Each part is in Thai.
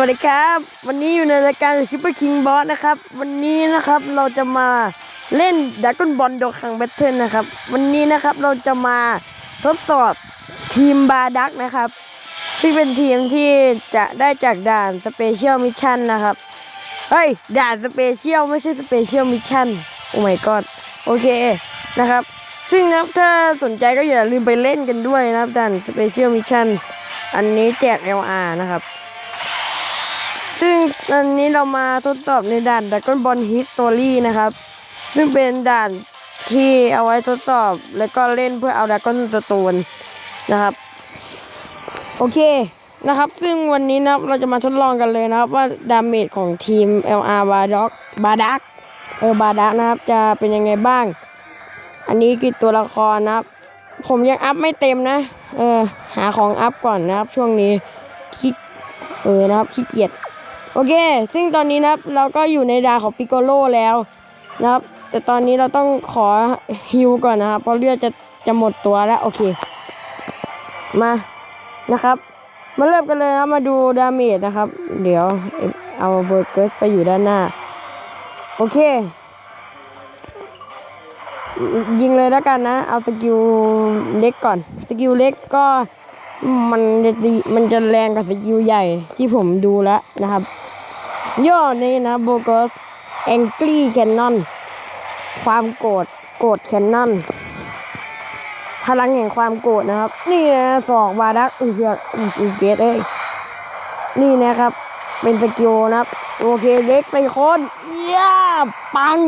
วัสดีครับ วันนี้อยู่ในรายการ Super King Boss นะครับ วันนี้นะครับเราจะมาเล่นดักกอนบอลโดคังแบทเทิลนะครับ วันนี้นะครับเราจะมาทดสอบทีมบาดักนะครับ ซึ่งเป็นทีมที่จะได้จากด่านสเปเชียลมิชชั่นนะครับ เฮ้ย ด่านสเปเชียลไม่ใช่สเปเชียลมิชชั่นโอ้ my god โอเคนะครับ ซึ่งนะครับถ้าสนใจก็อย่าลืมไปเล่นกันด้วยนะครับด่านสเปเชียลมิชชั่นอันนี้แจก LR นะครับ ซึ่งอันนี้เรามาทดสอบในด่าน Dragon Ball History นะครับ ซึ่งเป็นด่านที่เอาไว้ทดสอบแล้วก็เล่นเพื่อเอา Dragon Stone นะครับ โอเคนะครับ ซึ่งวันนี้นะครับเราจะมาทดลองกันเลยนะครับว่าดาเมจของทีม LR b a d o k b a d a k เออบาดักนะครับจะเป็นยังไงบ้าง อันนี้คือตัวละครนะครับ ผมยังอัพไม่เต็มนะ เออหาของอัพก่อนนะครับช่วงนี้ขี้เออนะครับขี้เกียจ โอเค ซึ่งตอนนี้นะครับเราก็อยู่ในดาของปิโกโลแล้วนะครับ แต่ตอนนี้เราต้องขอฮิวก่อนนะครับ เพราะเลือดจะจะหมดตัวแล้วโอเค มานะครับ มาเริ่มกันเลยนะมาดูดาเมจนะครับ เดี๋ยวเอาเบอร์เกอร์สไปอยู่ด้านหน้า โอเค ยิงเลยแล้วกันนะ เอาสกิลเล็กก่อน สกิลเล็กก็มันจะดีมันจะแรงกว่าสกิลใหญ่ที่ผมดูแล้วนะครับ ย่อนี้นะโบกสแองกี้แคนนอนความโกรธโกรธแคนนอนพลังแห่งความโกรธนะครับ นี่นะสอกบาดักอือเหือกอือเกตเอ้ยนี่นะครับ เป็นสกิลนะครับโอเคเล็กใส่คนเยี่ยปัง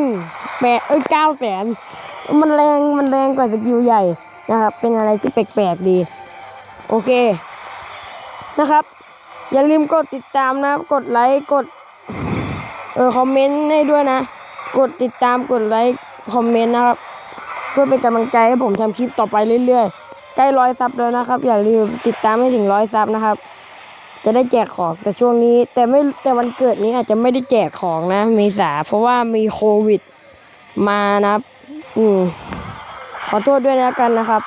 แปดเอ้ยเก้าแสนมันแรงมันแรงกว่าสกิลใหญ่นะครับ เป็นอะไรที่แปลกๆดี โอเคนะครับ อย่าลืมกดติดตามนะครับ กดไลค์กด ออคอมเมนต์ให้ด้วยนะ กดติดตามกดไลค์คอมเมนต์นะครับ เพื่อเป็นกำลังใจให้ผมทำคลิปต่อไปเรื่อยๆ ใกล้ร้อยซับแล้วนะครับ อย่าลืมติดตามให้ถึงร้อยซับนะครับ จะได้แจกของแต่ช่วงนี้ แต่ไม่แต่วันเกิดนี้อาจจะไม่ได้แจกของนะเมษาเพราะว่ามีโควิด มานะครับอืมขอโทษด้วยนะกันนะครับ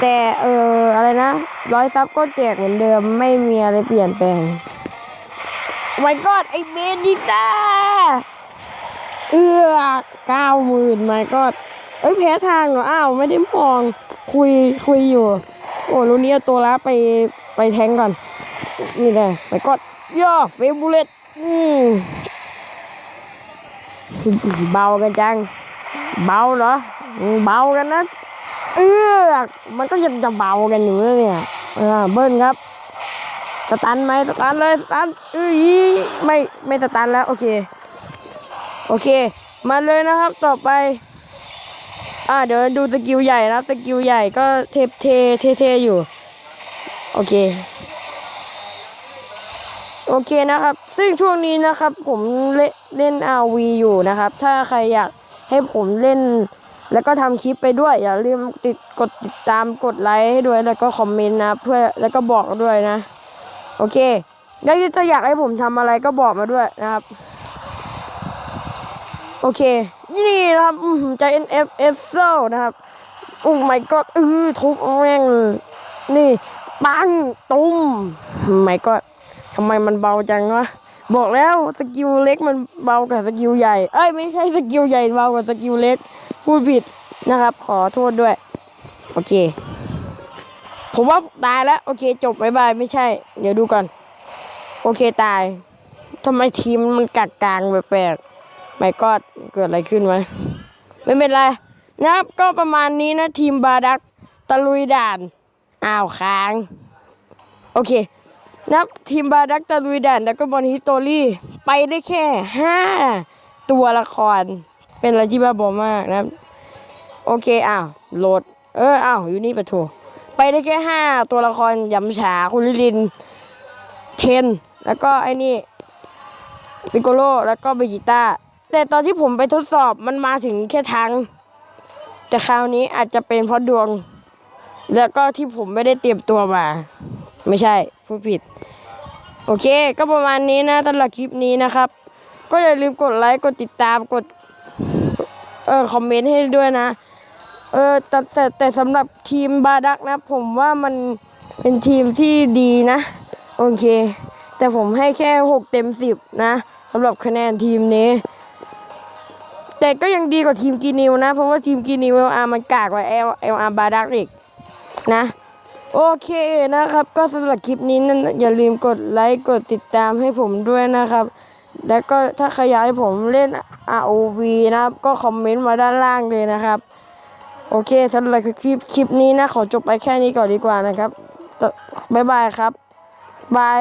แต่เอออะไรนะร้อยซับก็แจกเหมือนเดิมไม่มีอะไรเปลี่ยนแปลง my god ไอเบจิต้าเอือเก้าหมื่น my god เอ้ยแพ้ทางเหรอ อ้าว ไม่ได้มอง คุยคุยอยู่ โอ้รู้นี้เอาตัวละไปไปแทงก่อน นี่เลย my god ย่อเฟบูเลตอืมเบากันจัง เบาเหรอ เบากันนะ เอือกมันก็ยังจะเบากันอยู่นะเนี่ยเออเบิ้ลครับ สตันไหมสตันเลยสตันเอ้ยไม่ไม่สตันแล้วโอเคโอเค มาเลยนะครับต่อไป อ่าเดี๋ยวดูสกิลใหญ่นะสกิลใหญ่ก็เทเทเทเทอยู่ โอเค โอเคนะครับ ซึ่งช่วงนี้นะครับ ผมเล่นเล่น RV อยู่นะครับ ถ้าใครอยากให้ผมเล่น แล้วก็ทำคลิปไปด้วย อย่าลืมติดกดติดตามกดไลค์ให้ด้วยแล้วก็คอมเมนต์นะ เพื่อแล้วก็บอกด้วยนะ โอเคแล้วถ้าอยากให้ผมทำอะไรก็บอกมาด้วยนะครับ โอเค นี่นะครับอืมใจ NF S โซนะครับโอ้ my god เออทุบแม่งนี่ปังตุ้ม my god ทำไมมันเบาจังวะบอกแล้วสกิลเล็กมันเบากว่าสกิลใหญ่เอ้ยไม่ใช่สกิลใหญ่เบากว่าสกิลเล็กพูดผิดนะครับ ขอโทษด้วย โอเค ผมว่าตายแล้ว โอเคจบบายบายไม่ใช่ เดี๋ยวดูก่อน โอเคตายทำไมทีมมันกักกลางแปลกๆไม่ก็เกิดอะไรขึ้นวะไม่เป็นไรนะครับก็ประมาณนี้นะทีมบาดักตะลุยด่านอ้าวค้าง โอเคนะครับทีมบาดักตะลุยด่านแล้วก็บอลฮิสตอรี่ไปได้แค่ห้าตัวละคร เป็นอะไรที่บ้าบอมากนะครับ โอเคอ้าวโหลด เอออ้าวอยู่นี่ปะโถ ไปได้แค่ห้าตัวละครยำฉาคุณลิลิน เทน แล้วก็ไอ้นี่ปิโกโลแล้วก็เบจิต้า แต่ตอนที่ผมไปทดสอบมันมาถึงแค่ทังแต่คราวนี้อาจจะเป็นเพราะดวง แล้วก็ที่ผมไม่ได้เตรียมตัวมา ไม่ใช่ผู้ผิด โอเค ก็ประมาณนี้นะสำหรับคลิปนี้นะครับ ก็อย่าลืมกดไลค์ กดติดตามกด เออคอมเมนต์ให้ด้วยนะ เออแต่แต่แต่สำหรับทีมบาดักนะ ผมว่ามันเป็นทีมที่ดีนะ โอเค แต่ผมให้แค่หกเต็มสิบนะสำหรับคะแนนทีมนี้ แต่ก็ยังดีกว่าทีมกีนิวนะ เพราะว่าทีมกีนิวเอลอาร์มันกากกว่าเอลเอลอาร์บาดักอีกนะ โอเคนะครับ ก็สำหรับคลิปนี้นั่นอย่าลืมกดไลค์กดติดตามให้ผมด้วยนะครับ แล้วก็ถ้าใครอยากให้ผมเล่น ROV นะครับ ก็คอมเมนต์มาด้านล่างเลยนะครับ โอเคสำหรับคลิปคลิปนี้นะ ขอจบไปแค่นี้ก่อนดีกว่านะครับบ๊ายบายครับบาย